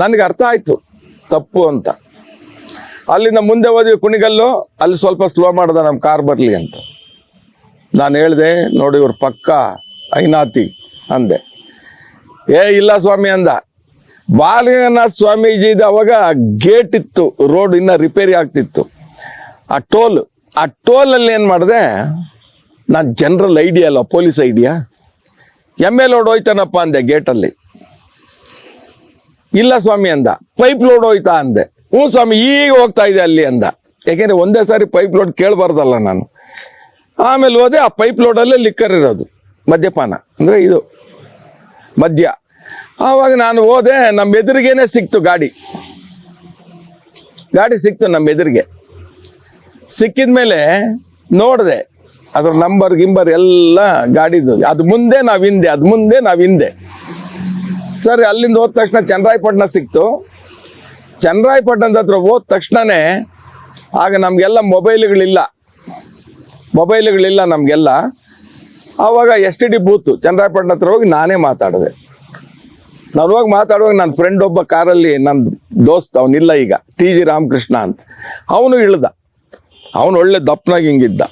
ನನಗೆ ಅರ್ಥ ಆಯ್ತು. ತಪ್ಪು ಅಂತ. ಅಲ್ಲಿಂದ ಮುಂದೆ ಹೋದ್ವಿ ಕುಣಿಗಲ್ಲು, ಅಲ್ಲಿ ಸ್ವಲ್ಪ ಸ್ಲೋ ಮಾಡ್ದೆ ನಮ್ಮ ಕಾರ್ ಬರಲಿ ಅಂತ. ನಾನು ಹೇಳಿದೆ, ನೋಡಿ ಇವ್ರ ಪಕ್ಕ ಐನಾತಿ ಅಂದೆ. ಏ, ಇಲ್ಲ ಸ್ವಾಮಿ ಅಂದ. ಬಾಲಗಂಗಾಧ್ ಸ್ವಾಮೀಜಿದ ಅವಾಗ ಗೇಟ್ ಇತ್ತು ರೋಡ್ ಇನ್ನ ರಿಪೇರಿ ಆಗ್ತಿತ್ತು. ಆ ಟೋಲ್ ಆ ಟೋಲಲ್ಲಿ ಏನು ಮಾಡಿದೆ, ನಾನು ಜನರಲ್ ಐಡಿಯಾ ಅಲ್ಲ ಪೊಲೀಸ್ ಐಡಿಯಾ ಎಂ ಎಲ್ ಓಡ್ ಹೋಯ್ತಾನಪ್ಪ ಅಂದೆ ಗೇಟಲ್ಲಿ ಇಲ್ಲ ಸ್ವಾಮಿ ಅಂದ. ಪೈಪ್ ಲೋಡ್ ಹೋಯ್ತಾ ಅಂದೆ. ಹ್ಞೂ ಸ್ವಾಮಿ, ಈಗ ಹೋಗ್ತಾ ಇದೆ ಅಲ್ಲಿ ಅಂದ. ಯಾಕೆಂದ್ರೆ ಒಂದೇ ಸಾರಿ ಪೈಪ್ ಲೋಡ್ ಕೇಳಬಾರ್ದಲ್ಲ ನಾನು. ಆಮೇಲೆ ಹೋದೆ, ಆ ಪೈಪ್ ಲೋಡಲ್ಲೇ ಲಿಕ್ಕರ್ ಇರೋದು, ಮದ್ಯಪಾನ. ಅಂದರೆ ಇದು, ಮದ್ಯ. ಆವಾಗ ನಾನು ಹೋದೆ, ನಮ್ಮ ಎದುರಿಗೇನೆ ಸಿಕ್ತು ಗಾಡಿ. ಗಾಡಿ ಸಿಕ್ತು ನಮ್ಮ ಎದುರಿಗೆ. ಸಿಕ್ಕಿದ ಮೇಲೆ ನೋಡಿದೆ, ಅದ್ರ ನಂಬರ್ ಗಿಂಬರ್ ಎಲ್ಲ ಗಾಡಿದು. ಅದು ಮುಂದೆ ನಾವು ಹಿಂದೆ ಅದು ಮುಂದೆ ನಾವು ಹಿಂದೆ ಸರಿ, ಅಲ್ಲಿಂದ ಹೋದ ತಕ್ಷಣ ಚನ್ನರಾಯಪಟ್ಟಣ ಸಿಕ್ತು. ಚನ್ನರಾಯಪಟ್ಟಣದ ಹತ್ರ ಹೋದ ತಕ್ಷಣನೇ ಆಗ ನಮಗೆಲ್ಲ ಮೊಬೈಲ್ಗಳಿಲ್ಲ. ಮೊಬೈಲ್ಗಳಿಲ್ಲ ನಮಗೆಲ್ಲ. ಆವಾಗ S T D booth Channarayapatna ಹತ್ರ ಹೋಗಿ ನಾನೇ ಮಾತಾಡಿದೆ. ನಾನು ಹೋಗಿ ಮಾತಾಡುವಾಗ ನನ್ನ ಫ್ರೆಂಡ್ ಒಬ್ಬ ಕಾರಲ್ಲಿ ನನ್ನ ದೋಸ್ತ್ ಅವನಿಲ್ಲ ಈಗ, ಟಿ ಜಿ ರಾಮಕೃಷ್ಣ ಅಂತ. ಅವನು ಇಳ್ದ. ಅವನು ಒಳ್ಳೆ ದಪ್ಪನಾಗಿ ಹಿಂಗಿದ್ದ.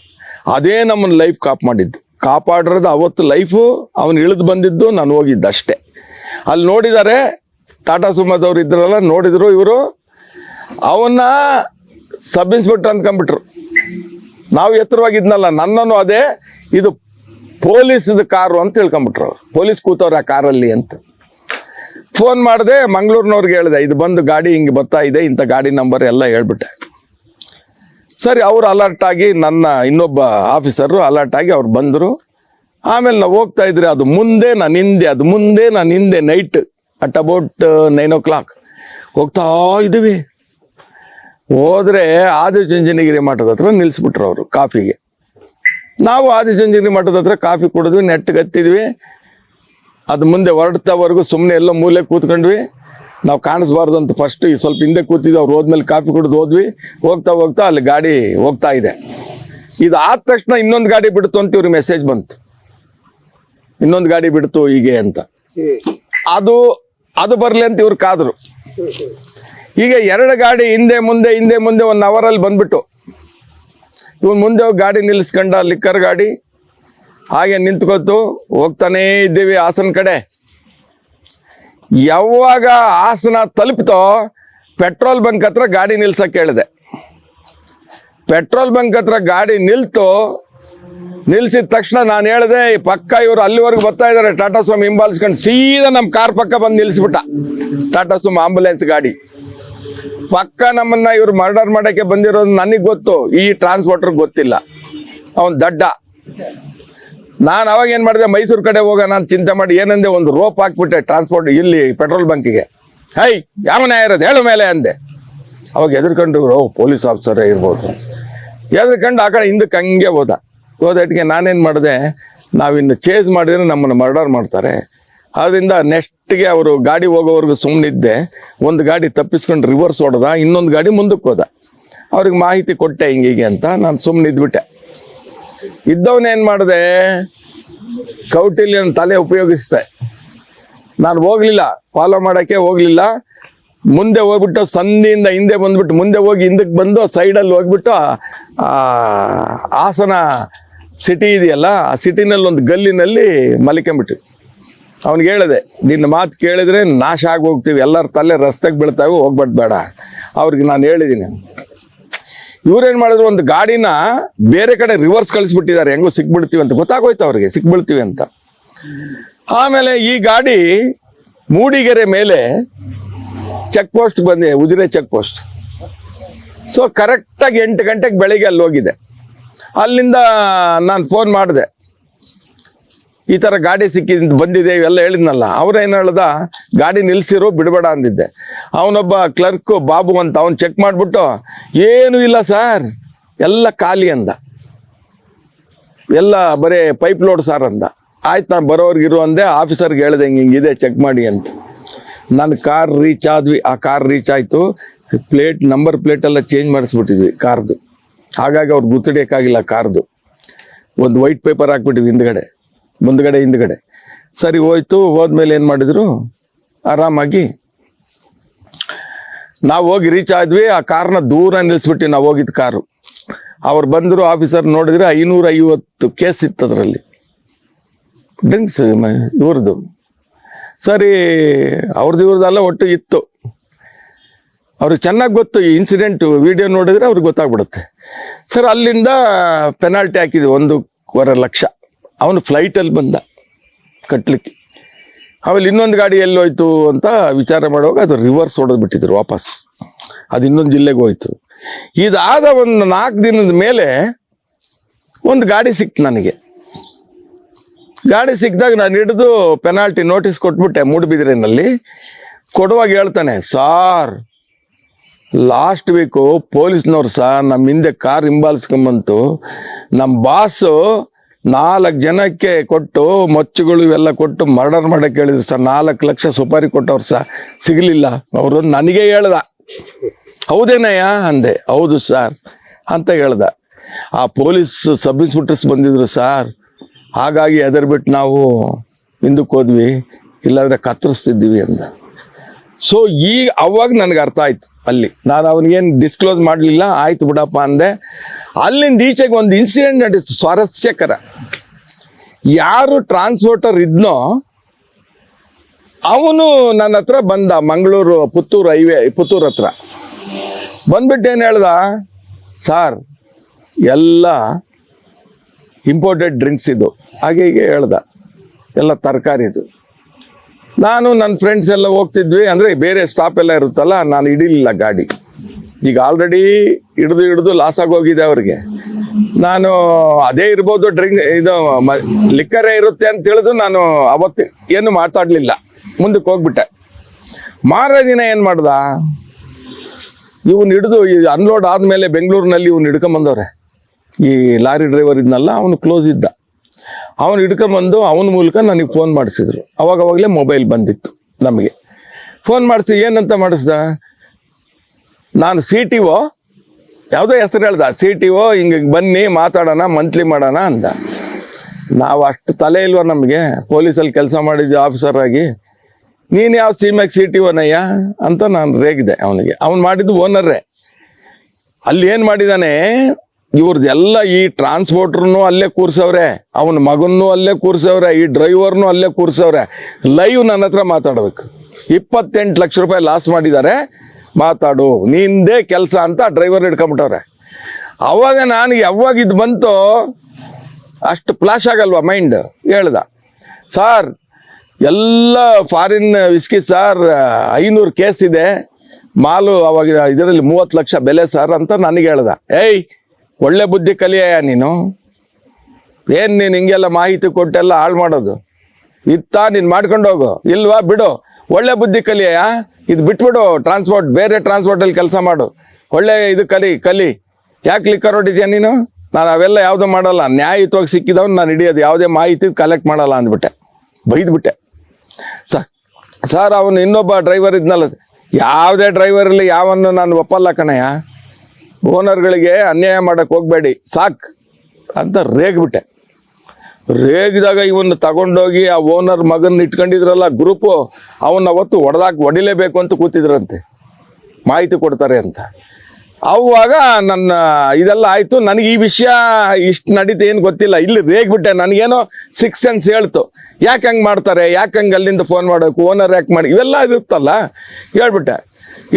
ಅದೇ ನಮ್ಮನ್ನು ಲೈಫ್ ಕಾಪ್ ಮಾಡಿದ್ದು ಕಾಪಾಡಿರೋದು ಅವತ್ತು ಲೈಫು ಅವನು ಇಳಿದು ಬಂದಿದ್ದು, ನಾನು ಹೋಗಿದ್ದ ಅಷ್ಟೇ. ಅಲ್ಲಿ ನೋಡಿದ್ದಾರೆ ಟಾಟಾ ಸುಮದವ್ರು ಇದ್ರಲ್ಲ, ನೋಡಿದ್ರು ಇವರು. ಅವನ್ನ ಸಬ್ ಇನ್ಸ್ಪೆಕ್ಟರ್ ಅಂದ್ಕೊಂಡ್ಬಿಟ್ರು. ನಾವು ಎತ್ತರವಾಗಿದ್ನಲ್ಲ, ನನ್ನನ್ನು ಅದೇ, ಇದು ಪೊಲೀಸ್ದು ಕಾರು ಅಂತ ತಿಳ್ಕೊಂಬಿಟ್ರು ಪೊಲೀಸ್ ಕೂತವ್ರೆ ಆ ಕಾರಲ್ಲಿ ಅಂತ. ಫೋನ್ ಮಾಡಿದೆ, ಮಂಗಳೂರಿನವ್ರಿಗೆ ಹೇಳಿದೆ, ಇದು ಬಂದು ಗಾಡಿ ಹಿಂಗೆ ಬರ್ತಾ ಇದೆ, ಇಂಥ ಗಾಡಿ ನಂಬರ್ ಎಲ್ಲ ಹೇಳ್ಬಿಟ್ಟೆ. ಸರಿ, ಅವರು ಅಲರ್ಟ್ ಆಗಿ ನನ್ನ ಇನ್ನೊಬ್ಬ ಆಫೀಸರು ಅಲರ್ಟ್ ಆಗಿ ಅವ್ರು ಬಂದರು. ಆಮೇಲೆ ನಾವು ಹೋಗ್ತಾ ಇದ್ರೆ ಅದು ಮುಂದೆ ನಾನು ಹಿಂದೆ, ಅದು ಮುಂದೆ ನಾನು ಹಿಂದೆ night at about nine o'clock ಹೋಗ್ತಾ ಇದ್ವಿ ಹೋದ್ರೆ ಆದಿಚುಂಚನಗಿರಿ ಮಠದ ಹತ್ರ ನಿಲ್ಸ್ಬಿಟ್ರು ಅವರು ಕಾಫಿಗೆ. ನಾವು ಆದಿಚುಂಚನಗಿರಿ ಮಠದ ಹತ್ರ ಕಾಫಿ ಕುಡಿದ್ವಿ ನೆಟ್ಟಿಗೆ ಹತ್ತಿದ್ವಿ ಅದು ಮುಂದೆ ಹೊರಡ್ತಾವರೆಗೂ ಸುಮ್ಮನೆ ಎಲ್ಲ ಮೂಲೆ ಕೂತ್ಕೊಂಡ್ವಿ. ನಾವು ಕಾಣಿಸ್ಬಾರ್ದು ಅಂತ ಫಸ್ಟ್ ಸ್ವಲ್ಪ ಹಿಂದೆ ಕೂತಿದ್ವಿ, ಅವ್ರು ಹೋದ್ಮೇಲೆ ಕಾಫಿ ಕುಡಿದು ಹೋದ್ವಿ. ಹೋಗ್ತಾ ಹೋಗ್ತಾ ಅಲ್ಲಿ ಗಾಡಿ ಹೋಗ್ತಾ ಇದೆ. ಇದು ಆದ ತಕ್ಷಣ ಇನ್ನೊಂದು ಗಾಡಿ ಬಿಡ್ತು ಅಂತ ಇವ್ರಿಗೆ ಮೆಸೇಜ್ ಬಂತು. ಇನ್ನೊಂದು ಗಾಡಿ ಬಿಡ್ತು ಹೀಗೆ ಅಂತ. ಅದು ಅದು ಬರಲಿ ಅಂತ ಇವ್ರು ಕಾದ್ರು. ಈಗ ಎರಡು ಗಾಡಿ ಹಿಂದೆ ಮುಂದೆ ಹಿಂದೆ ಮುಂದೆ ಒಂದು ಅವರಲ್ಲಿ ಬಂದ್ಬಿಟ್ಟು ಇವ್ನು ಮುಂದೆ ಗಾಡಿ ನಿಲ್ಲಿಸ್ಕೊಂಡ ಲಿಕ್ಕರ್ ಗಾಡಿ, ಹಾಗೆ ನಿಂತ್ಕೊತು ಹೋಗ್ತಾನೇ ಇದ್ದೀವಿ ಹಾಸನ ಕಡೆ. ಯಾವಾಗ ಹಾಸನ ತಲುಪ್ತೋ, ಪೆಟ್ರೋಲ್ ಬಂಕ್ ಹತ್ರ ಗಾಡಿ ನಿಲ್ಸಕ್ಕೆ ಹೇಳಿದೆ ಪೆಟ್ರೋಲ್ ಬಂಕ್ ಹತ್ರ ಗಾಡಿ ನಿಲ್ತು ನಿಲ್ಸಿದ ತಕ್ಷಣ ನಾನು ಹೇಳಿದೆ ಪಕ್ಕ ಇವರು ಅಲ್ಲಿವರೆಗೂ ಬರ್ತಾ ಇದ್ದಾರೆ, ಟಾಟಾ ಸ್ವಾಮಿ ಹಿಂಬಾಲಿಸ್ಕೊಂಡು ಸೀದಾ ನಮ್ಮ ಕಾರ್ ಪಕ್ಕ ಬಂದು ನಿಲ್ಲಿಸ್ಬಿಟ್ಟ ಟಾಟಾ ಸ್ವಾಮಿ ಆಂಬುಲೆನ್ಸ್ ಗಾಡಿ. ಪಕ್ಕ ನಮ್ಮನ್ನ ಇವ್ರು ಮರ್ಡರ್ ಮಾಡಕ್ಕೆ ಬಂದಿರೋದು ನನಗೆ ಗೊತ್ತು, ಈ ಟ್ರಾನ್ಸ್ಪೋರ್ಟರ್ ಗೊತ್ತಿಲ್ಲ. ಅವನು ದಡ್ಡ. ನಾನು ಅವಾಗ ಏನು ಮಾಡಿದೆ, ಮೈಸೂರು ಕಡೆ ಹೋಗ, ನಾನು ಚಿಂತೆ ಮಾಡಿ ಏನಂದೆ, ಒಂದು ರೋಪ್ ಹಾಕ್ಬಿಟ್ಟೆ ಟ್ರಾನ್ಸ್ಪೋರ್ಟ್ ಇಲ್ಲಿ ಪೆಟ್ರೋಲ್ ಬಂಕಿಗೆ ಹೈ, ಯಾವ ನ್ಯಾಯ ಇರೋದು? ಹೇಳು ಮೇಲೆ ಅಂದೆ. ಅವಾಗ ಎದ್ರಕಂಡು, ಓ ಪೊಲೀಸ್ ಆಫೀಸರೇ ಇರ್ಬೋದು. ಎದುರ್ಕೊಂಡು ಆ ಕಡೆ ಹಿಂದಕ್ಕೆ ಹಂಗೆ ಹೋದ. ಹೋದಟ್ಟಿಗೆ ನಾನೇನು ಮಾಡಿದೆ, ನಾವಿನ್ನು ಚೇಸ್ ಮಾಡಿದ್ರೆ ನಮ್ಮನ್ನು ಮರ್ಡರ್ ಮಾಡ್ತಾರೆ. ಆದ್ದರಿಂದ ನೆಕ್ಸ್ಟ್ಗೆ ಅವರು ಗಾಡಿ ಹೋಗೋವರೆಗೂ ಸುಮ್ಮನಿದ್ದೆ ಒಂದು ಗಾಡಿ ತಪ್ಪಿಸ್ಕೊಂಡು ರಿವರ್ಸ್ ಹೊಡೆದ, ಇನ್ನೊಂದು ಗಾಡಿ ಮುಂದಕ್ಕೆ ಹೋದ. ಅವ್ರಿಗೆ ಮಾಹಿತಿ ಕೊಟ್ಟೆ ಹಿಂಗೀಗೆ ಅಂತ, ನಾನು ಸುಮ್ಮನೆ ಇದ್ಬಿಟ್ಟೆ ಇದ್ದವನೇನು ಮಾಡಿದೆ, ಕೌಟಿಲ್ಯನ ತಲೆ ಉಪಯೋಗಿಸ್ದೆ. ನಾನು ಹೋಗಲಿಲ್ಲ ಫಾಲೋ ಮಾಡೋಕ್ಕೆ ಹೋಗಲಿಲ್ಲ. ಮುಂದೆ ಹೋಗ್ಬಿಟ್ಟು ಸಂಧಿಯಿಂದ ಹಿಂದೆ ಬಂದ್ಬಿಟ್ಟು, ಮುಂದೆ ಹೋಗಿ ಹಿಂದಕ್ಕೆ ಬಂದು ಸೈಡಲ್ಲಿ ಹೋಗ್ಬಿಟ್ಟು ಆಸನ ಸಿಟಿ ಇದೆಯಲ್ಲ, ಆ ಸಿಟಿನಲ್ಲಿ ಒಂದು ಗಲ್ಲಿನಲ್ಲಿ ಮಲಿಕೊಂಬಿಟ್ಟು ಅವ್ನಿಗೆ ಹೇಳಿದೆ, ನಿನ್ನ ಮಾತು ಕೇಳಿದ್ರೆ ನಾಶ ಆಗಿ ಹೋಗ್ತೀವಿ ಎಲ್ಲರ ತಲೆ ರಸ್ತೆಗೆ ಬೀಳ್ತಾವೆ, ಹೋಗ್ಬಾರ್ದು ಬೇಡ. ಅವ್ರಿಗೆ ನಾನು ಹೇಳಿದ್ದೀನಿ ಇವ್ರೇನ್ ಮಾಡಿದ್ರು, ಒಂದು ಗಾಡಿನ ಬೇರೆ ಕಡೆ ರಿವರ್ಸ್ ಕಳಿಸ್ಬಿಟ್ಟಿದ್ದಾರೆ, ಹೆಂಗೋ ಸಿಕ್ಬಿಡ್ತೀವಿ ಅಂತ. ಗೊತ್ತಾಗೋಯ್ತು ಅವ್ರಿಗೆ, ಸಿಕ್ಬಿಡ್ತೀವಿ ಅಂತ. ಆಮೇಲೆ ಈ ಗಾಡಿ ಮೂಡಿಗೆರೆ ಮೇಲೆ ಚೆಕ್ ಪೋಸ್ಟ್ ಬಂದೆ ಉದಿರೆ ಚೆಕ್ ಪೋಸ್ಟ್ ಸೊ ಕರೆಕ್ಟಾಗಿ ಎಂಟು ಗಂಟೆಗೆ ಬೆಳಿಗ್ಗೆ ಅಲ್ಲಿ ಹೋಗಿದೆ ಅಲ್ಲಿಂದ ನಾನು ಫೋನ್ ಮಾಡಿದೆ. ಈ ಥರ ಗಾಡಿ ಸಿಕ್ಕಿದ್ ಬಂದಿದೆ, ಇವೆಲ್ಲ ಹೇಳಿದ್ನಲ್ಲ. ಅವ್ರೇನು ಹೇಳ್ದ, ಗಾಡಿ ನಿಲ್ಸಿರೋ, ಬಿಡಬೇಡ ಅಂದಿದ್ದೆ. ಅವನೊಬ್ಬ ಕ್ಲರ್ಕ್ ಬಾಬು ಅಂತ ಅವ್ನು ಚೆಕ್ ಮಾಡಿಬಿಟ್ಟು, ಏನೂ ಇಲ್ಲ ಸರ್ ಎಲ್ಲ ಖಾಲಿ ಅಂದ. ಎಲ್ಲ ಬರೇ ಪೈಪ್ ಲೋಡ್ ಸಾರ್ ಅಂದ. ಆಯ್ತು ನಾನು ಬರೋರ್ಗಿರು ಅಂದೆ ಆಫೀಸರ್ಗೆ ಹೇಳ್ದೆ, ಹಿಂಗೆ ಹಿಂಗಿದೆ ಚೆಕ್ ಮಾಡಿ ಅಂತ. ನನ್ನ ಕಾರ್ ರೀಚ್ ಆದ್ವಿ. ಆ ಕಾರ್ ರೀಚ್ ಆಯಿತು. ಪ್ಲೇಟ್ ನಂಬರ್ ಪ್ಲೇಟ್ ಎಲ್ಲ ಚೇಂಜ್ ಮಾಡಿಸ್ಬಿಟ್ಟಿದ್ವಿ ಕಾರ್ದು ಹಾಗಾಗಿ ಅವ್ರು ಗುತ್ತಿಡಿಯೋಕ್ಕಾಗಿಲ್ಲ ಕಾರ್ದು. ಒಂದು ವೈಟ್ ಪೇಪರ್ ಹಾಕ್ಬಿಟ್ಟಿದ್ವಿ ಹಿಂದ್ಗಡೆ, ಮುಂದ್ಗಡೆ, ಹಿಂದ್ಗಡೆ. ಸರಿ ಹೋಯ್ತು, ಹೋದ್ಮೇಲೆ ಏನು ಮಾಡಿದ್ರು? ಆರಾಮಾಗಿ ನಾವು ಹೋಗಿ ರೀಚ್ ಆದ್ವಿ, ಆ ಕಾರ್ನ ದೂರ ನಿಲ್ಲಿಸ್ಬಿಟ್ಟು ನಾವು ಹೋಗಿದ್ ಕಾರು. ಅವ್ರು ಬಂದರು ಆಫೀಸರ್ ನೋಡಿದ್ರೆ ಐನೂರ ಐವತ್ತು ಕೇಸ್ ಇತ್ತು ಅದರಲ್ಲಿ. ಡ್ರಿಂಕ್ಸ್ ಇವ್ರದ್ದು ಸರಿ ಅವ್ರದ್ದು ಇವ್ರದ್ದೆಲ್ಲ ಒಟ್ಟು ಇತ್ತು. ಅವ್ರಿಗೆ ಚೆನ್ನಾಗಿ ಗೊತ್ತು ಈ ಇನ್ಸಿಡೆಂಟ್ ವಿಡಿಯೋ ನೋಡಿದ್ರೆ ಅವ್ರಿಗೆ ಗೊತ್ತಾಗ್ಬಿಡುತ್ತೆ. ಸರ್ ಅಲ್ಲಿಂದ ಪೆನಾಲ್ಟಿ ಹಾಕಿದ್ವಿ, ಒಂದೂವರೆ ಲಕ್ಷ. ಅವನು ಫ್ಲೈಟಲ್ಲಿ ಬಂದ ಕಟ್ಟಲಿಕ್ಕೆ ಆಮೇಲೆ ಇನ್ನೊಂದು ಗಾಡಿ ಎಲ್ಲಿ ಹೋಯ್ತು ಅಂತ ವಿಚಾರ ಮಾಡುವಾಗ ಅದು ರಿವರ್ಸ್ ಹೊಡೆದು ಬಿಟ್ಟಿದ್ರು ವಾಪಸ್. ಅದು ಇನ್ನೊಂದು ಜಿಲ್ಲೆಗೆ ಹೋಯ್ತು. ಇದಾದ ಒಂದು ನಾಲ್ಕು ದಿನದ ಮೇಲೆ ಒಂದು ಗಾಡಿ ಸಿಕ್ತು ನನಗೆ. ಗಾಡಿ ಸಿಕ್ಕಿದಾಗ ನಾನು ಹಿಡಿದು ಪೆನಾಲ್ಟಿ ನೋಟಿಸ್ ಕೊಟ್ಬಿಟ್ಟೆ ಮೂಡುಬಿದಿರೆನಲ್ಲಿ. ಕೊಡುವಾಗ ಹೇಳ್ತಾನೆ ಸಾರ್ ಲಾಸ್ಟ್ ವೀಕು ಪೊಲೀಸ್ನವ್ರು ಸಹ ನಮ್ಮ ಹಿಂದೆ ಕಾರ್ ಹಿಂಬಾಲಿಸ್ಕೊಂಬಂತು. ನಮ್ಮ ಬಾಸು ನಾಲ್ಕು ಜನಕ್ಕೆ ಕೊಟ್ಟು ಮೊಚ್ಚುಗಳು ಇವೆಲ್ಲ ಕೊಟ್ಟು ಮರ್ಡರ್ ಮಾಡಕ್ಕೆ ಹೇಳಿದ್ರು ಸರ್. ನಾಲ್ಕು ಲಕ್ಷ ಸುಪಾರಿ ಕೊಟ್ಟವ್ರು ಸಹ ಸಿಗಲಿಲ್ಲ. ಅವರು ನನಗೆ ಹೇಳ್ದ. ಹೌದೇನಯ್ಯ? ಅಂದೆ. ಹೌದು ಸರ್ ಅಂತ ಹೇಳ್ದ. ಆ ಪೊಲೀಸ್ ಸಬ್ ಇನ್ಸ್ಪೆಕ್ಟರ್ಸ್ ಬಂದಿದ್ರು ಸರ್. ಹಾಗಾಗಿ ಹೆದರ್ಬಿಟ್ಟು ನಾವು ಹಿಂದಕ್ಕೆ ಹೋದ್ವಿ. ಇಲ್ಲಾಂದ್ರೆ ಕತ್ತರಿಸ್ತಿದ್ವಿ ಅಂದ. ಸೊ ಈಗ ಅವಾಗ ನನಗೆ ಅರ್ಥ ಆಯ್ತು. ಅಲ್ಲಿ. ನಾನು ಅವನಿಗೇನು ಡಿಸ್ಕ್ಲೋಸ್ ಮಾಡಲಿಲ್ಲ, ಆಯ್ತು ಬಿಡಪ್ಪ ಅಂದೆ. ಅಲ್ಲಿಂದ ಈಚೆಗೆ ಒಂದು ಇನ್ಸಿಡೆಂಟ್ ನಡೀತು, ಸ್ವಾರಸ್ಯಕರ. ಯಾರು ಟ್ರಾನ್ಸ್ಪೋರ್ಟರ್ ಇದ್ನೋ, ಅವನು ನನ್ನ ಹತ್ರ ಬಂದ, ಮಂಗಳೂರು, ಪುತ್ತೂರು ಹೈವೇ ಪುತ್ತೂರು ಹತ್ರ. ಬಂದ್ಬಿಟ್ಟು ಏನು ಹೇಳ್ದ, ಸಾರ್, ಎಲ್ಲ ಇಂಪೋರ್ಟೆಡ್ ಡ್ರಿಂಕ್ಸ್ ಇದು. ಹಾಗೆ ಹೀಗೆ ಹೇಳ್ದ. ಎಲ್ಲ ತರಕಾರಿದು ನಾನು ನನ್ನ ಫ್ರೆಂಡ್ಸ್ ಎಲ್ಲ ಹೋಗ್ತಿದ್ವಿ, ಅಂದರೆ ಬೇರೆ ಸ್ಟಾಪ್ ಎಲ್ಲ ಇರುತ್ತಲ್ಲ, ನಾನು ಹಿಡಿಲಿಲ್ಲ ಗಾಡಿ. ಈಗ ಆಲ್ರೆಡಿ ಹಿಡಿದು ಹಿಡಿದು ಲಾಸ್ ಆಗೋಗಿದೆ ಅವ್ರಿಗೆ. ನಾನು ಅದೇ ಇರ್ಬೋದು ಡ್ರಿಂಕ್ ಇದು ಲಿಕ್ಕರೇ ಇರುತ್ತೆ ಅಂತ ತಿಳಿದು ನಾನು ಅವತ್ತು ಏನು ಮಾತಾಡಲಿಲ್ಲ. ಮುಂದಕ್ಕೆ ಹೋಗ್ಬಿಟ್ಟೆ. ಮಾರನೇ ದಿನ ಏನು ಮಾಡ್ದ? ಇವನು ಹಿಡಿದು ಈ ಅನ್ಲೋಡ್ ಆದಮೇಲೆ ಬೆಂಗಳೂರಿನಲ್ಲಿ ಇವ್ನು ಹಿಡ್ಕೊಂಬಂದವ್ರೆ ಈ ಲಾರಿ ಡ್ರೈವರ್ ಇದ್ನಲ್ಲ, ಅವನು ಕ್ಲೋಸ್ ಇದ್ದ. ಅವನು ಹಿಡ್ಕೊಂಬಂದು ಅವನ ಮೂಲಕ ನನಗೆ ಫೋನ್ ಮಾಡಿಸಿದ್ರು. ಅವಾಗ ಅವಾಗಲೇ ಮೊಬೈಲ್ ಬಂದಿತ್ತು ನಮಗೆ. ಫೋನ್ ಮಾಡಿಸಿ ಏನಂತ ಮಾಡಿಸ್ದ? ನಾನು ಸಿ ಟಿ ಒ ಯಾವುದೋ ಹೆಸರು ಹೇಳ್ದ ಸಿ ಟಿ ಒ ಹಿಂಗೆ ಬನ್ನಿ, ಮಾತಾಡೋಣ ಮಂತ್ಲಿ ಮಾಡೋಣ ಅಂದ. ನಾವು ಅಷ್ಟು ತಲೆ ಇಲ್ವ ನಮಗೆ? ಪೊಲೀಸಲ್ಲಿ ಕೆಲಸ ಮಾಡಿದ್ವಿ ಆಫೀಸರ್ ಆಗಿ. ನೀನು ಯಾವ ಸೀಮೆಗೆ ಸಿ ಟಿ ಒನಯ್ಯ ಅಂತ ನಾನು ರೇಗಿದೆ ಅವನಿಗೆ. ಅವ್ನು ಮಾಡಿದ್ದು ಓನರ್ರೇ ಅಲ್ಲಿ ಏನು ಮಾಡಿದಾನೆ? ಇವ್ರದ್ದು ಎಲ್ಲ ಈ ಟ್ರಾನ್ಸ್ಪೋರ್ಟರ್ನು ಅಲ್ಲೇ ಕೂರ್ಸವ್ರೆ, ಅವನ ಮಗನ್ನೂ ಅಲ್ಲೇ ಕೂರ್ಸವ್ರೆ, ಈ ಡ್ರೈವರ್ನು ಅಲ್ಲೇ ಕೂರ್ಸವ್ರೆ. ಲೈವ್ ನನ್ನ ಹತ್ರ ಮಾತಾಡ್ಬೇಕು. ಇಪ್ಪತ್ತೆಂಟು ಲಕ್ಷ ರೂಪಾಯಿ ಲಾಸ್ ಮಾಡಿದ್ದಾರೆ ಮಾತಾಡು, ನಿಂದೇ ಕೆಲಸ ಅಂತ ಡ್ರೈವರ್ ಹಿಡ್ಕೊಂಬಿಟ್ಟವ್ರೆ. ಅವಾಗ ನಾನು ಯಾವಾಗ ಇದು ಬಂತು, ಅಷ್ಟು ಫ್ಲಾಶ್ ಆಗಲ್ವಾ ಮೈಂಡ್ ಹೇಳ್ದ. ಸಾರ್ ಎಲ್ಲ ಫಾರಿನ್ ವಿಸ್ಕಿ ಸಾರ್ ಐನೂರು ಕೇಸ್ ಇದೆ. ಮಾಲು ಅವಾಗ ಇದರಲ್ಲಿ ಮೂವತ್ತು ಲಕ್ಷ ಬೆಲೆ ಸರ್ ಅಂತ ನನಗೆ ಹೇಳ್ದ. ಏಯ್ ಒಳ್ಳೆ ಬುದ್ಧಿ ಕಲಿಯಯ್ಯ ನೀನು? ಏನು ನೀನು ಹಿಂಗೆಲ್ಲ ಮಾಹಿತಿ ಕೊಟ್ಟೆಲ್ಲ ಹಾಳು ಮಾಡೋದು? ಇತ್ತ ನೀನು ಮಾಡ್ಕೊಂಡು ಹೋಗು. ಇಲ್ವಾ? ಬಿಡು. ಒಳ್ಳೆ ಬುದ್ಧಿ ಕಲಿಯಯ್ಯ. ಇದು ಬಿಟ್ಬಿಡು. ಟ್ರಾನ್ಸ್ಪೋರ್ಟ್ ಬೇರೆ ಟ್ರಾನ್ಸ್ಪೋರ್ಟಲ್ಲಿ ಕೆಲಸ ಮಾಡು. ಒಳ್ಳೆ ಇದು ಕಲಿ ಕಲಿ. ಯಾಕೆ ಲಿಕ್ಕರ್ ಹೊಡಿದ್ಯಾ ನೀನು? ನಾನು ಅವೆಲ್ಲ ಯಾವುದೂ ಮಾಡಲ್ಲ. ನ್ಯಾಯಯುತವಾಗಿ ಸಿಕ್ಕಿದವನು ನಾನು ಹಿಡಿಯೋದು. ಯಾವುದೇ ಮಾಹಿತಿ ಕಲೆಕ್ಟ್ ಮಾಡಲ್ಲ ಅಂದ್ಬಿಟ್ಟೆ. ಬೈದ್ಬಿಟ್ಟೆ. ಸರ್ ಅವನು ಇನ್ನೊಬ್ಬ ಡ್ರೈವರ್ ಇದ್ನಲ್ಲ. ಯಾವುದೇ ಡ್ರೈವರಲ್ಲಿ ಯಾವನ್ನು ನಾನು ಒಪ್ಪಲ್ಲ ಕಣಯ್ಯ. ಓನರ್ಗಳಿಗೆ ಅನ್ಯಾಯ ಮಾಡಕ್ಕೆ ಹೋಗಬೇಡಿ, ಸಾಕ್ ಅಂತ ರೇಗ್ಬಿಟ್ಟೆ. ರೇಗಿದಾಗ ಇವನ್ನ ತಗೊಂಡೋಗಿ ಆ ಓನರ್ ಮಗನ ಇಟ್ಕೊಂಡಿದ್ರಲ್ಲ ಗ್ರೂಪು ಅವನ್ನ ಅವತ್ತು ಹೊಡೆದಾಕಿ ಹೊಡಿಲೇಬೇಕು ಅಂತ ಕೂತಿದ್ರಂತೆ. ಮಾಹಿತಿ ಕೊಡ್ತಾರೆ ಅಂತ. ಅವಾಗ ನನ್ನ ಇದೆಲ್ಲ ಆಯ್ತು, ನನಗೆ ಈ ವಿಷಯ ಇಷ್ಟು ನಡೀತು ಏನು ಗೊತ್ತಿಲ್ಲ. ಇಲ್ಲಿ ರೇಗ್ಬಿಟ್ಟೆ, ನನಗೇನೋ ಸಿಕ್ಸ್ ಸೆನ್ಸ್ ಹೇಳ್ತು. ಯಾಕೆ ಹಂಗೆ ಮಾಡ್ತಾರೆ, ಯಾಕೆ ಹಂಗೆ ಅಲ್ಲಿಂದ ಫೋನ್ ಮಾಡೋಕು ಓನರ್ ಯಾಕೆ ಮಾಡಿ, ಇವೆಲ್ಲ ಇರುತ್ತಲ್ಲ? ಹೇಳ್ಬಿಟ್ಟೆ.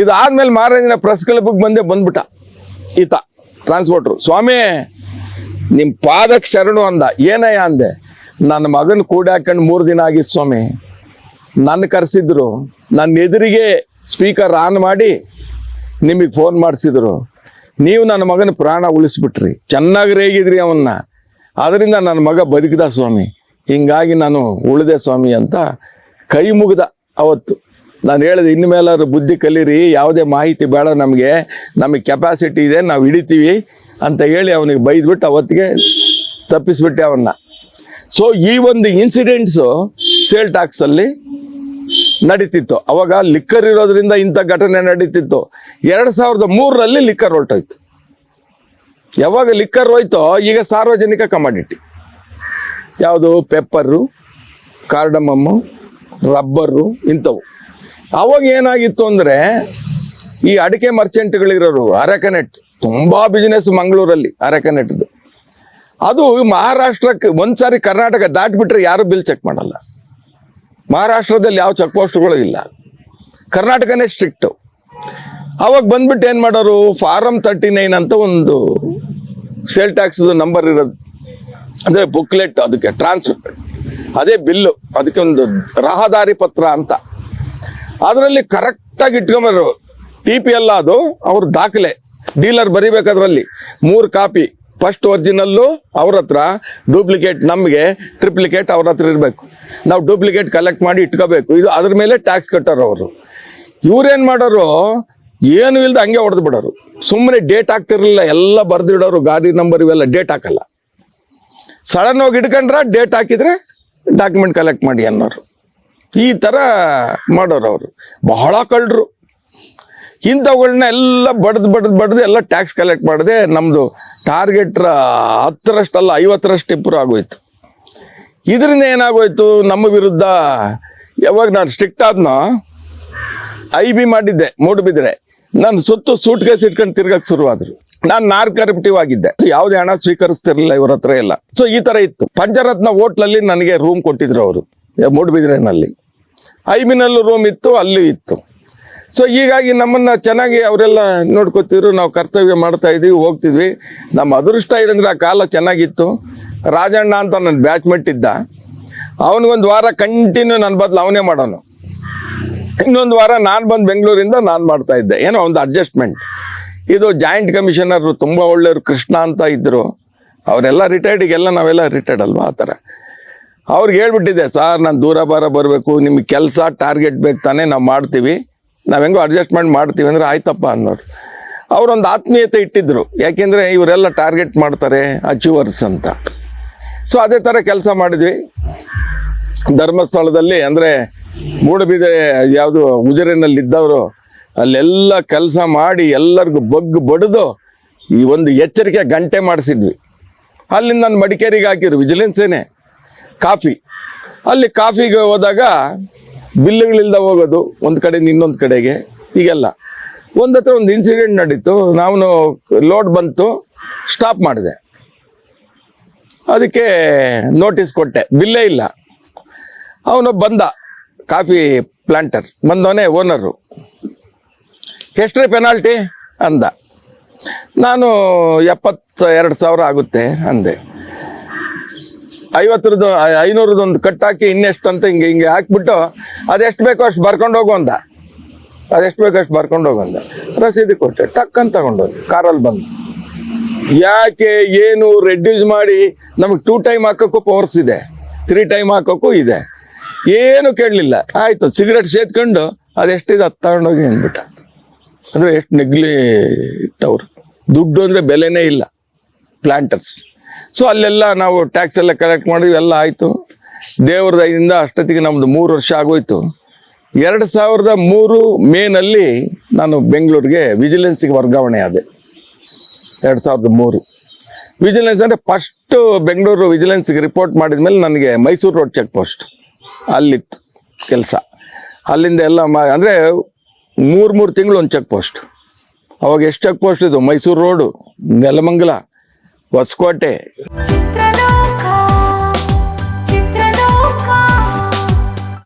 ಇದಾದ್ಮೇಲೆ ಮಾರನೇ ದಿನ ಪ್ರೆಸ್ ಕ್ಲಬ್ಗೆ ಬಂದೇ, ಬಂದ್ಬಿಟ್ಟ. ಈತ ಟ್ರಾನ್ಸ್ಪೋರ್ಟ್ರು ಸ್ವಾಮಿ ನಿಮ್ಮ ಪಾದಕ್ಕೆ ಶರಣು ಅಂದ. ಏನಯ್ಯ ಅಂದೆ? ನನ್ನ ಮಗನ ಕೂಡ ಹಾಕೊಂಡು ಮೂರು ದಿನ ಆಗಿತ್ತು ಸ್ವಾಮಿ. ನನ್ನ ಕರೆಸಿದ್ರು. ನನ್ನ ಎದುರಿಗೆ ಸ್ಪೀಕರ್ ಆನ್ ಮಾಡಿ ನಿಮಗೆ ಫೋನ್ ಮಾಡಿಸಿದ್ರು. ನೀವು ನನ್ನ ಮಗನ ಪ್ರಾಣ ಉಳಿಸ್ಬಿಟ್ರಿ. ಚೆನ್ನಾಗಿ ರೇಗಿದ್ರಿ ಅವನ್ನ ಅದರಿಂದ ನನ್ನ ಮಗ ಬದುಕಿದ ಸ್ವಾಮಿ. ಹಿಂಗಾಗಿ ನಾನು ಉಳಿದೆ ಸ್ವಾಮಿ ಅಂತ ಕೈ ಮುಗಿದ ಅವತ್ತು. ನಾನು ಹೇಳಿದೆ, ಇನ್ನು ಮೇಲಾದ್ರು ಬುದ್ಧಿ ಕಲೀರಿ, ಯಾವುದೇ ಮಾಹಿತಿ ಬೇಡ ನಮಗೆ ನಮಗೆ ಕೆಪಾಸಿಟಿ ಇದೆ, ನಾವು ಹಿಡಿತೀವಿ ಅಂತ ಹೇಳಿ ಅವನಿಗೆ ಬೈದ್ಬಿಟ್ಟು ಅವತ್ತಿಗೆ ತಪ್ಪಿಸ್ಬಿಟ್ಟೆ ಅವನ್ನ ಸೊ ಈ ಒಂದು ಇನ್ಸಿಡೆಂಟ್ಸು ಸೇಲ್ ಟ್ಯಾಕ್ಸಲ್ಲಿ ನಡೀತಿತ್ತು. ಅವಾಗ ಲಿಕ್ಕರ್ ಇರೋದ್ರಿಂದ ಇಂಥ ಘಟನೆ ನಡೀತಿತ್ತು. ಎರಡು ಸಾವಿರದ ಮೂರರಲ್ಲಿ ಲಿಕ್ಕರ್ ಹೊರಟೋಯ್ತು. ಯಾವಾಗ ಲಿಕ್ಕರ್ ಹೋಯ್ತೋ, ಈಗ ಸಾರ್ವಜನಿಕ ಕಮಾಡಿಟಿ ಯಾವುದು? ಪೆಪ್ಪರು ಕಾರ್ಡಮಮ್ಮು ರಬ್ಬರು ಇಂಥವು. ಅವಾಗ ಏನಾಗಿತ್ತು ಅಂದರೆ ಈ ಅಡಿಕೆ ಮರ್ಚೆಂಟ್ಗಳಿರೋರು, ಅರೆಕನೆಟ್, ತುಂಬಾ ಬಿಸ್ನೆಸ್ ಮಂಗಳೂರಲ್ಲಿ ಅರೆಕನೆಟ್ದು. ಅದು ಮಹಾರಾಷ್ಟ್ರಕ್ಕೆ ಒಂದ್ಸಾರಿ ಕರ್ನಾಟಕ ದಾಟ್ಬಿಟ್ರೆ ಯಾರು ಬಿಲ್ ಚೆಕ್ ಮಾಡಲ್ಲ. ಮಹಾರಾಷ್ಟ್ರದಲ್ಲಿ ಯಾವ ಚೆಕ್ ಪೋಸ್ಟ್ಗಳು ಇಲ್ಲ. ಕರ್ನಾಟಕನೇ ಸ್ಟ್ರಿಕ್ಟು ಅವಾಗ ಬಂದ್ಬಿಟ್ಟು ಏನು ಮಾಡೋರು ಫಾರಮ್ ತರ್ಟಿ ನೈನ್ ಅಂತ ಒಂದು ಸೇಲ್ ಟ್ಯಾಕ್ಸ್ ನಂಬರ್ ಇರೋದು. ಅಂದರೆ ಬುಕ್ಲೆಟ್ ಅದಕ್ಕೆ ಟ್ರಾನ್ಸ್ಫರ್ ಅದೇ ಬಿಲ್ಲು ಅದಕ್ಕೆ ಒಂದು ರಹದಾರಿ ಪತ್ರ ಅಂತ. ಅದರಲ್ಲಿ ಕರೆಕ್ಟಾಗಿ ಇಟ್ಕೊಂಬರು ಟಿ ಪಿ ಎಲ್ಲ ಅದು, ಅವ್ರ ದಾಖಲೆ. ಡೀಲರ್ ಬರಿಬೇಕದ್ರಲ್ಲಿ. ಮೂರು ಕಾಪಿ ಫಸ್ಟ್ ಒರಿಜಿನಲ್ಲು ಅವ್ರ ಹತ್ರ ಡೂಪ್ಲಿಕೇಟ್ ನಮಗೆ ಟ್ರಿಪ್ಲಿಕೇಟ್ ಅವ್ರ ಹತ್ರ ಇರಬೇಕು. ನಾವು ಡೂಪ್ಲಿಕೇಟ್ ಕಲೆಕ್ಟ್ ಮಾಡಿ ಇಟ್ಕೋಬೇಕು. ಇದು ಅದ್ರ ಮೇಲೆ ಟ್ಯಾಕ್ಸ್ ಕಟ್ಟೋರು ಅವರು. ಇವ್ರೇನು ಮಾಡೋರು? ಏನು ಇಲ್ಲದೆ ಹಂಗೆ ಹೊಡೆದು ಬಿಡೋರು. ಸುಮ್ಮನೆ ಡೇಟ್ ಹಾಕ್ತಿರ್ಲಿಲ್ಲ, ಎಲ್ಲ ಬರ್ದಿಡೋರು, ಗಾಡಿ ನಂಬರ್ ಇವೆಲ್ಲ ಡೇಟ್ ಹಾಕಲ್ಲ. ಸಡನ್ ಹೋಗಿ ಇಟ್ಕೊಂಡ್ರ ಡೇಟ್ ಹಾಕಿದ್ರೆ ಡಾಕ್ಯುಮೆಂಟ್ ಕಲೆಕ್ಟ್ ಮಾಡಿ ಅನ್ನೋರು. ಈ ಥರ ಮಾಡೋರು ಅವರು. ಬಹಳ ಕಳ್ಳರು. ಇಂಥವುಗಳನ್ನ ಎಲ್ಲ ಬಡ್ದು ಬಡ್ದು ಬಡ್ದು ಎಲ್ಲ ಟ್ಯಾಕ್ಸ್ ಕಲೆಕ್ಟ್ ಮಾಡಿದೆ ನಮ್ಮದು ಟಾರ್ಗೆಟ್ ಹತ್ತರಷ್ಟಲ್ಲ, ಐವತ್ತರಷ್ಟು ಇಂಪ್ರೂವ್ ಆಗೋಯ್ತು. ಇದರಿಂದ ಏನಾಗೋಯ್ತು? ನಮ್ಮ ವಿರುದ್ಧ ಯಾವಾಗ ನಾನು ಸ್ಟ್ರಿಕ್ಟ್ ಆದ್ನೋ ಐ ಬಿ ಮಾಡಿದ್ದೆ ಮೂಡುಬಿದ್ರೆ ನಾನು ಸುತ್ತು ಸೂಟ್ ಕೇಸ್ ಇಟ್ಕೊಂಡು ತಿರ್ಗಕ್ಕೆ ಶುರುವಾದ್ರು. ನಾನು ನಾರ್ ಆಗಿದ್ದೆ. ಯಾವುದೇ ಹಣ ಸ್ವೀಕರಿಸ್ತಿರ್ಲಿಲ್ಲ, ಇವ್ರ ಹತ್ರ ಎಲ್ಲ ಸೊ ಈ ತರ ಇತ್ತು. ಪಂಚರತ್ನ ಹೋಟ್ಲಲ್ಲಿ ನನಗೆ ರೂಮ್ ಕೊಟ್ಟಿದ್ರು ಅವರು. ಮೂಡುಬಿದ್ರೆನಲ್ಲಿ ಐ ಬಿನಲ್ಲೂ ರೂಮ್ ಇತ್ತು, ಅಲ್ಲಿ ಇತ್ತು. ಸೊ ಹೀಗಾಗಿ ನಮ್ಮನ್ನು ಚೆನ್ನಾಗಿ ಅವರೆಲ್ಲ ನೋಡ್ಕೋತಿದ್ರು, ನಾವು ಕರ್ತವ್ಯ ಮಾಡ್ತಾ ಇದ್ವಿ, ಹೋಗ್ತಿದ್ವಿ. ನಮ್ಮ ಅದೃಷ್ಟ ಏನಂದ್ರೆ, ಆ ಕಾಲ ಚೆನ್ನಾಗಿತ್ತು. ರಾಜಣ್ಣ ಅಂತ ನನ್ನ ಬ್ಯಾಚ್ಮೆಂಟ್ ಇದ್ದ. ಅವನಿಗೊಂದು ವಾರ ಕಂಟಿನ್ಯೂ ನನ್ನ ಬದಲು ಅವನೇ ಮಾಡೋನು. ಇನ್ನೊಂದು ವಾರ ನಾನು ಬಂದು ಬೆಂಗಳೂರಿಂದ ನಾನು ಮಾಡ್ತಾ ಇದ್ದೆ. ಏನೋ ಒಂದು ಅಡ್ಜಸ್ಟ್ಮೆಂಟ್ ಇದು ಜಾಯಿಂಟ್ ಕಮಿಷನರ್ ತುಂಬ ಒಳ್ಳೆಯವರು ಕೃಷ್ಣ ಅಂತ ಇದ್ದರು ಅವರೆಲ್ಲ ರಿಟೈರ್ಡಿಗೆಲ್ಲ ನಾವೆಲ್ಲ ರಿಟೈರ್ಡ್ ಅಲ್ವಾ, ಆ ಥರ. ಅವ್ರಿಗೆ ಹೇಳ್ಬಿಟ್ಟಿದೆ ಸರ್, ನಾನು ದೂರ ಬಾರ ಬರಬೇಕು, ನಿಮ್ಗೆ ಕೆಲಸ ಟಾರ್ಗೆಟ್ ಬೇಕು ತಾನೇ ನಾವು ಮಾಡ್ತೀವಿ. ನಾವು ಹೆಂಗೋ ಅಡ್ಜಸ್ಟ್ಮೆಂಟ್ ಮಾಡ್ತೀವಿ. ಅಂದರೆ ಆಯ್ತಪ್ಪ ಅನ್ನೋರು. ಅವರೊಂದು ಆತ್ಮೀಯತೆ ಇಟ್ಟಿದ್ರು. ಯಾಕೆಂದರೆ ಇವರೆಲ್ಲ ಟಾರ್ಗೆಟ್ ಮಾಡ್ತಾರೆ ಅಚೀವರ್ಸ್ ಅಂತ. ಸೊ ಅದೇ ಥರ ಕೆಲಸ ಮಾಡಿದ್ವಿ. ಧರ್ಮಸ್ಥಳದಲ್ಲಿ ಅಂದರೆ ಮೂಡಬಿದೆ ಯಾವುದು ಉಜಿರೆನಲ್ಲಿ ಇದ್ದವರು ಅಲ್ಲೆಲ್ಲ ಕೆಲಸ ಮಾಡಿ ಎಲ್ಲರಿಗೂ ಬಗ್ಗು ಬಡಿದು ಈ ಒಂದು ಎಚ್ಚರಿಕೆ ಗಂಟೆ ಮಾಡಿಸಿದ್ವಿ. ಅಲ್ಲಿಂದ ನಾನು ಮಡಿಕೇರಿಗೆ ಹಾಕಿರು ವಿಜಿಲೆನ್ಸೇನೆ ಕಾಫಿ. ಅಲ್ಲಿ ಕಾಫಿಗೆ ಹೋದಾಗ ಬಿಲ್ಲುಗಳಿಲ್ದ ಹೋಗೋದು, ಒಂದು ಕಡೆಯಿಂದ ಇನ್ನೊಂದು ಕಡೆಗೆ, ಹೀಗೆಲ್ಲ. ಒಂದು ಹತ್ರ ಒಂದು ಇನ್ಸಿಡೆಂಟ್ ನಡೀತು ನಾನು ಲೋಡ್ ಬಂತು ಸ್ಟಾಪ್ ಮಾಡಿದೆ. ಅದಕ್ಕೆ ನೋಟಿಸ್ ಕೊಟ್ಟೆ, ಬಿಲ್ಲೇ ಇಲ್ಲ. ಅವನು ಬಂದ, ಕಾಫಿ ಪ್ಲಾಂಟರ್ ಬಂದವನೇ ಓನರು ಎಷ್ಟ್ರಿ ಪೆನಾಲ್ಟಿ ಅಂದ. ನಾನು ಎಪ್ಪತ್ತ ಎರಡು ಸಾವಿರ ಆಗುತ್ತೆ, ಅಂದೆ. ಐವತ್ತರದ್ದು ಐನೂರದೊಂದು ಕಟ್ ಹಾಕಿ ಇನ್ನೆಷ್ಟು ಅಂತ ಹಿಂಗೆ ಹಿಂಗೆ ಹಾಕ್ಬಿಟ್ಟು ಅದೆಷ್ಟು ಬೇಕೋ ಅಷ್ಟು ಬರ್ಕೊಂಡು ಹೋಗು ಅಂದ. ಅದೆಷ್ಟು ಬೇಕೋ ಅಷ್ಟು ಬರ್ಕೊಂಡು ಹೋಗು ಅಂದ. ರಸೀದಿ ಕೊಟ್ಟೆ ಟಕ್ ಅಂತ ತಗೊಂಡೋಗಿ, ಕಾರಲ್ಲಿ ಬಂದು. ಯಾಕೆ ಏನು ರೆಡ್ಯೂಸ್ ಮಾಡಿ ನಮಗೆ ಟೂ ಟೈಮ್ ಹಾಕೋಕ್ಕೂ ಪವರ್ಸ್ ಇದೆ ತ್ರೀ ಟೈಮ್ ಹಾಕೋಕ್ಕೂ ಇದೆ. ಏನು ಕೇಳಲಿಲ್ಲ. ಆಯಿತು ಸಿಗರೆಟ್ ಸೇದ್ಕೊಂಡು ಅದೆಷ್ಟಿದೆ ಅದು ತಗೊಂಡೋಗಿ ಅಂದ್ಬಿಟ್ಟ. ಅಂದರೆ ಎಷ್ಟು ನೆಗ್ಲಿ ಇಟ್ಟವ್ರು ದುಡ್ಡು ಅಂದರೆ ಬೆಲೆನೇ ಇಲ್ಲ. ಪ್ಲಾಂಟರ್ಸ್ ಸೊ ಅಲ್ಲೆಲ್ಲ ನಾವು ಟ್ಯಾಕ್ಸ್ ಎಲ್ಲ ಕಲೆಕ್ಟ್ ಮಾಡಿದ್ವಿ, ಎಲ್ಲ ಆಯಿತು. ದೇವ್ರ ದಯದಿಂದ ಅಷ್ಟೊತ್ತಿಗೆ ನಮ್ಮದು ಮೂರು ವರ್ಷ ಆಗೋಯ್ತು. ಎರಡು ಸಾವಿರದ ಮೂರು ಮೇನಲ್ಲಿ ನಾನು ಬೆಂಗಳೂರಿಗೆ ವಿಜಿಲೆನ್ಸಿಗೆ ವರ್ಗಾವಣೆ ಆದೆ. ಎರಡು ಸಾವಿರದ ಮೂರು. ವಿಜಿಲೆನ್ಸ್ ಅಂದರೆ ಫಸ್ಟು ಬೆಂಗಳೂರು ವಿಜಿಲೆನ್ಸಿಗೆ ರಿಪೋರ್ಟ್ ಮಾಡಿದ ಮೇಲೆ ನನಗೆ ಮೈಸೂರು ರೋಡ್ ಚೆಕ್ ಪೋಸ್ಟ್ ಅಲ್ಲಿತ್ತು ಕೆಲಸ. ಅಲ್ಲಿಂದ ಎಲ್ಲ ಮಾ, ಅಂದರೆ ಮೂರು ಮೂರು ತಿಂಗಳು ಒಂದು ಚೆಕ್ ಪೋಸ್ಟ್ ಅವಾಗ ಎಷ್ಟು ಚೆಕ್ ಪೋಸ್ಟ್ ಇದು? ಮೈಸೂರು ರೋಡು ನೆಲಮಂಗಲ. వసుకోటే.